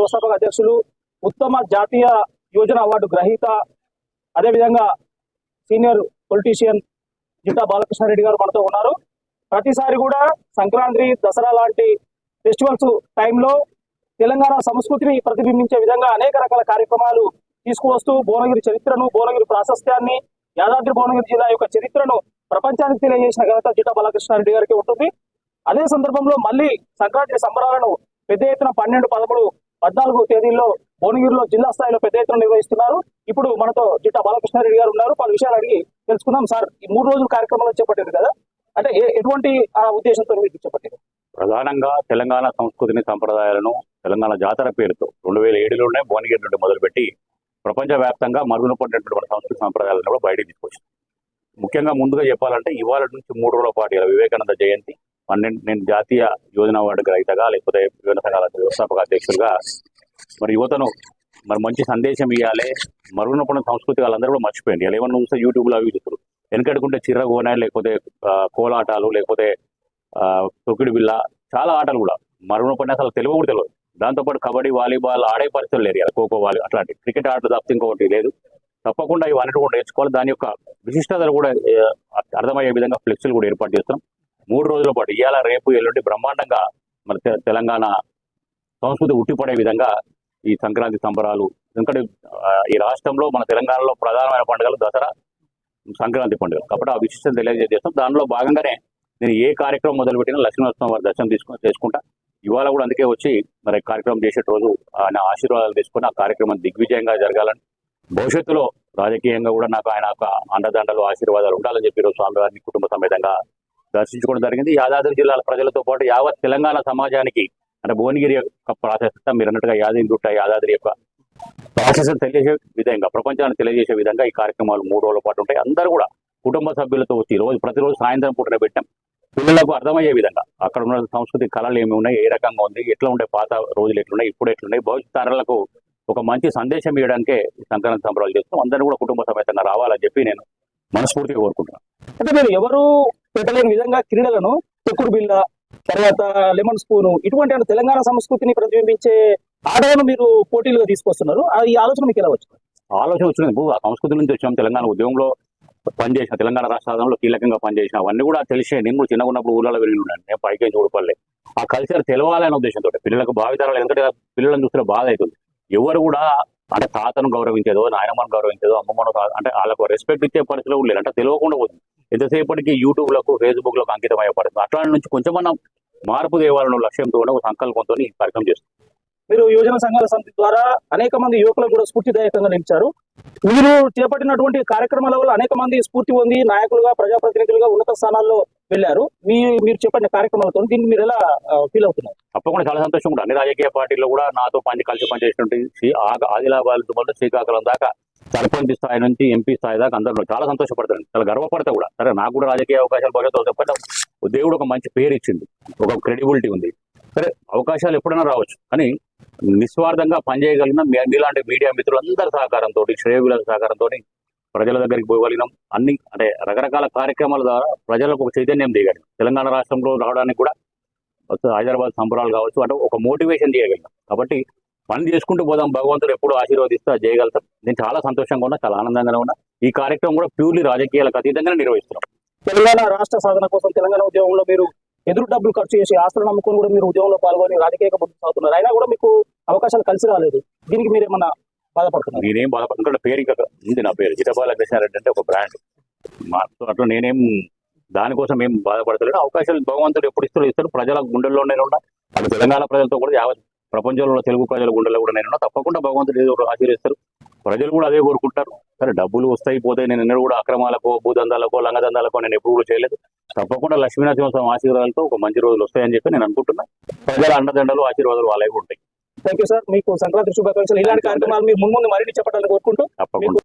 వ్యవస్థాపక అధ్యక్షులు ఉత్తమ జాతీయ యోజన అవార్డు గ్రహీత అదేవిధంగా సీనియర్ పొలిటీషియన్ జిట్టా బాలకృష్ణారెడ్డి గారు మనతో ఉన్నారు. ప్రతిసారి కూడా సంక్రాంతి దసరా లాంటి ఫెస్టివల్స్ టైంలో తెలంగాణ సంస్కృతిని ప్రతిబింబించే విధంగా అనేక రకాల కార్యక్రమాలు తీసుకువస్తూ భువనగిరి చరిత్రను భువనగిరి ప్రాశస్త్యాన్ని యాదాద్రి భువనగిరి జిల్లా యొక్క చరిత్రను ప్రపంచానికి తెలియజేసిన ఘనత జిట్టా బాలకృష్ణారెడ్డి గారికి ఉంటుంది. అదే సందర్భంలో మళ్ళీ సంక్రాంతి సంబరాలను పెద్ద ఎత్తున పన్నెండు పదమూడు పద్నాలుగు తేదీల్లో భువనగిరిలో జిల్లా స్థాయిలో పెద్ద ఎత్తున నిర్వహిస్తున్నారు. ఇప్పుడు మనతో జిట్టా బాలకృష్ణారెడ్డి గారు ఉన్నారు. పలు విషయాలు అడిగి తెలుసుకుందాం. సార్ ఈ మూడు రోజుల కార్యక్రమాలు చేపట్టారు కదా. అంటే ఎటువంటి ఆ ఉద్దేశంతో మీరు చేపట్టారు? ప్రధానంగా తెలంగాణ సంస్కృతిని సంప్రదాయాలను తెలంగాణ జాతర పేరుతో రెండు వేల ఏడులోనే భువనగిరి నుండి మొదలుపెట్టి ప్రపంచవ్యాప్తంగా మరుగున పడినటువంటి మన సంస్కృతి సంప్రదాయాలను కూడా బయటకు తీసుకొచ్చింది ముఖ్యంగా ముందుగా చెప్పాలంటే ఇవాళ నుంచి మూడు రోజుల పాటు వివేకానంద జయంతి పన్నెండు నేను జాతీయ యోజన అవార్డు గ్రహీతగా లేకపోతే యువన సంఘాల వ్యవస్థాపక అధ్యక్షులుగా మరి యువతను మరి మంచి సందేశం ఇవ్వాలి మరుగున సంస్కృతి వాళ్ళందరూ కూడా మర్చిపోయింది. ఏమన్నా చూస్తే యూట్యూబ్లో అవి చూస్తారు. వెనకడుకుంటే చిర్రగోన లేకపోతే కోలాటాలు లేకపోతే ఆ, తొక్కిడి బిల్ల చాలా ఆటలు కూడా. మరుగున అసలు తెలుగు కూడా తెలియదు. దాంతోపాటు కబడ్డీ వాలీబాల్ ఆడే పరిస్థితులు లేరు ఇలా ఖోఖో వాలీ అట్లాంటి. క్రికెట్ ఆటలు తప్పితే ఇంకొకటి లేదు. తప్పకుండా ఇవన్నీ కూడా నేర్చుకోవాలి. దాని యొక్క విశిష్టతలు కూడా అర్థమయ్యే విధంగా ఫ్లెక్సీలు కూడా ఏర్పాటు చేస్తాం మూడు రోజుల పాటు ఇవాళ రేపు ఎల్లుండి బ్రహ్మాండంగా మన తెలంగాణ సంస్కృతి ఉట్టిపడే విధంగా ఈ సంక్రాంతి సంబరాలు ఎందుకంటే ఈ రాష్ట్రంలో మన తెలంగాణలో ప్రధానమైన పండుగలు దసరా సంక్రాంతి పండుగ. కాబట్టి ఆ విశిష్టత తెలియజేస్తాం దానిలో భాగంగానే నేను ఏ కార్యక్రమం మొదలుపెట్టినా లక్ష్మీనరసింహ వారి దర్శనం తీసుకుని చేసుకుంటా. ఇవాళ కూడా అందుకే వచ్చి మరి కార్యక్రమం చేసే రోజు ఆయన ఆశీర్వాదాలు తీసుకుని ఆ కార్యక్రమం దిగ్విజయంగా జరగాలని భవిష్యత్తులో రాజకీయంగా కూడా నాకు ఆయన అండదండలు ఆశీర్వాదాలు ఉండాలని చెప్పి ఈరోజు స్వామివారిని కుటుంబ సమేతంగా దర్శించుకోవడం జరిగింది. యాదాద్రి జిల్లాల ప్రజలతో పాటు యావత్ తెలంగాణ సమాజానికి అంటే భువనగిరి యొక్క ప్రాశస్త మీరు అన్నట్టుగా యాదగిరిగుట్ట యాదాద్రి యొక్క ప్రాసెస్ తెలియజేసే విధంగా ప్రపంచాన్ని తెలియజేసే విధంగా ఈ కార్యక్రమాలు మూడు రోజుల పాటు ఉంటాయి. అందరూ కూడా కుటుంబ సభ్యులతో వచ్చి రోజు ప్రతిరోజు సాయంత్రం పూటనే పెట్టాం. పిల్లలకు అర్థమయ్యే విధంగా అక్కడ ఉన్న సంస్కృతి కళలు ఏమి ఉన్నాయి ఏ రకంగా ఉంది ఎట్లా ఉండే పాత రోజులు ఎట్లున్నాయి ఇప్పుడు ఎట్లున్నాయి భవిష్యత్ తరాలకు ఒక మంచి సందేశం ఇవ్వడానికే సంక్రాంతి సంబరాలు చేస్తున్నాం. అందరూ కూడా కుటుంబ సమేతంగా రావాలని చెప్పి నేను మనస్ఫూర్తిగా కోరుకుంటున్నాను. అంటే మీరు ఎవరు పెట్టలేని విధంగా క్రీడలను తొక్కుడు బిల్ల తర్వాత లెమన్ స్పూన్ ఇటువంటి తెలంగాణ సంస్కృతిని ప్రతిబింబించే ఆటలను మీరు పోటీలుగా తీసుకొస్తున్నారు. ఈ ఆలోచన మీకు ఎలా వచ్చింది? ఆలోచన వచ్చింది. భూ- ఆ సంస్కృతి నుంచి వచ్చాం. తెలంగాణ ఉద్యమంలో పనిచేసిన తెలంగాణ రాష్ట్రంలో కీలకంగా పనిచేసిన అవన్నీ కూడా తెలిసే నేను కూడా చిన్నగా ఉన్నప్పుడు ఊళ్ళలో వెళ్ళి ఉన్నాను నేను పైకి చూడపల్లే ఆ కల్చర్ తెలవాలనే ఉద్దేశంతో పిల్లలకు భావితరాలు ఎందుకంటే పిల్లలను చూస్తే బాధ అవుతుంది. ఎవరు కూడా అంటే తాతను గౌరవించేదో నాయనమ్మను గౌరవించేదో అమ్మమ్మను అంటే వాళ్ళకు రెస్పెక్ట్ ఇచ్చే పరిస్థితులు కూడా లేరు. అంటే తెలియకుండా పోతుంది. ఎంతసేపటికి యూట్యూబ్లకు ఫేస్బుక్లకు అంకితం అయ్యే పరిస్థితి అట్లాంటి నుంచి కొంచెం మనం మార్పు తేవాలన్న లక్ష్యంతో ఒక సంకల్పంతో కార్యక్రమం చేస్తాం మీరు యువజన సంఘాల సమితి ద్వారా అనేక మంది యువకులకు కూడా స్ఫూర్తిదాయకంగా నిలిచారు. మీరు చేపట్టినటువంటి కార్యక్రమాల వల్ల అనేక మంది స్ఫూర్తి పొంది నాయకులుగా ప్రజాప్రతినిధులుగా ఉన్నత స్థానాల్లో వెళ్ళారు. మీ మీరు చెప్పిన కార్యక్రమాలతో దీన్ని మీరు ఎలా ఫీల్ అవుతున్నారు? తప్పకుండా చాలా సంతోషం కూడా అన్ని రాజకీయ పార్టీల్లో కూడా నాతో పని కలిసి పనిచేసినటువంటి ఆదిలాబాద్ మొదలు శ్రీకాకుళం దాకా సర్పంచ్ స్థాయి నుంచి ఎంపీ స్థాయి దాకా అందరూ చాలా సంతోషపడతారు. చాలా గర్వపడతా కూడా. సరే నాకు కూడా రాజకీయ అవకాశాలు భవిష్యత్తు దేవుడు ఒక మంచి పేరు ఇచ్చింది ఒక క్రెడిబిలిటీ ఉంది. సరే అవకాశాలు ఎప్పుడైనా రావచ్చు. కానీ నిస్వార్థంగా పనిచేయగలిగిన మీలాంటి మీడియా మిత్రులందరి సహకారంతో శ్రేయోగుల సహకారంతో ప్రజల దగ్గరికి పోగలిగినాం. అన్ని అంటే రకరకాల కార్యక్రమాల ద్వారా ప్రజలకు ఒక చైతన్యం దిగలిగాం తెలంగాణ రాష్ట్రంలో రావడానికి కూడా హైదరాబాద్ సంబరాలు కావచ్చు అంటే ఒక మోటివేషన్ చేయగలిగినాం కాబట్టి పని చేసుకుంటూ పోదాం. భగవంతుడు ఎప్పుడు ఆశీర్వదిస్తే అది చేయగలుగుతాం. నేను చాలా సంతోషంగా ఉన్నా చాలా ఆనందంగానే ఉన్నా. ఈ కార్యక్రమం కూడా ప్యూర్లీ రాజకీయాలకు అతీతంగానే నిర్వహిస్తున్నాం. తెలంగాణ రాష్ట్ర సాధన కోసం తెలంగాణ ఉద్యమంలో మీరు ఎదురు డబ్బులు ఖర్చు చేసి ఆస్తులు నమ్ముకొని కూడా మీరు ఉద్యమంలో పాల్గొని రాజకీయంగా ముందుకు సాగుతున్నారు. అయినా కూడా మీకు అవకాశాలు కలిసి రాలేదు. దీనికి మీరు ఏమన్నా బాధపడుతున్నారు? నేనేం బాధపడ ఎందుకంటే పేరు ఇంకా ఉంది నా పేరు. జిటబాల కృష్ణారెడ్డి అంటే ఒక బ్రాండ్ అట్లా నేనేం దానికోసం ఏం బాధపడతలేను. అవకాశాలు భగవంతుడు ఎప్పుడు ఇస్తాడో ఇస్తాడు. ప్రజల గుండెల్లోనే ఉన్నా. అటు తెలంగాణ ప్రజలతో కూడా యావత్ ప్రపంచంలో ఉన్న తెలుగు ప్రజల గుండెల్లో కూడా నేను తప్పకుండా భగవంతుడు ఏదో ఒకటి ఆశీర్వదిస్తారు. ప్రజలు కూడా అదే కోరుకుంటారు. సరే డబ్బులు వస్తాయి పోతాయి నేను ఎన్నడూ కూడా అక్రమాలకో భూదందాలకో లంగదందాలకో నేను ఎప్పుడు కూడా చేయలేదు. తప్పకుండా లక్ష్మీనరసింహస్వామి ఆశీర్వాదాలతో ఒక మంచి రోజులు వస్తాయని చెప్పి నేను అనుకుంటున్నా. ప్రజల అండదండలు ఆశీర్వాదాలు వాళ్ళవి ఉంటాయి. థ్యాంక్ యూ సార్ మీకు సంక్రాంతి శుభాకాంక్షలు. ఇలాంటి కార్యక్రమాలు మీరు ముందు మరిన్ని చెప్పాలని కోరుకుంటూ తప్పకుండా.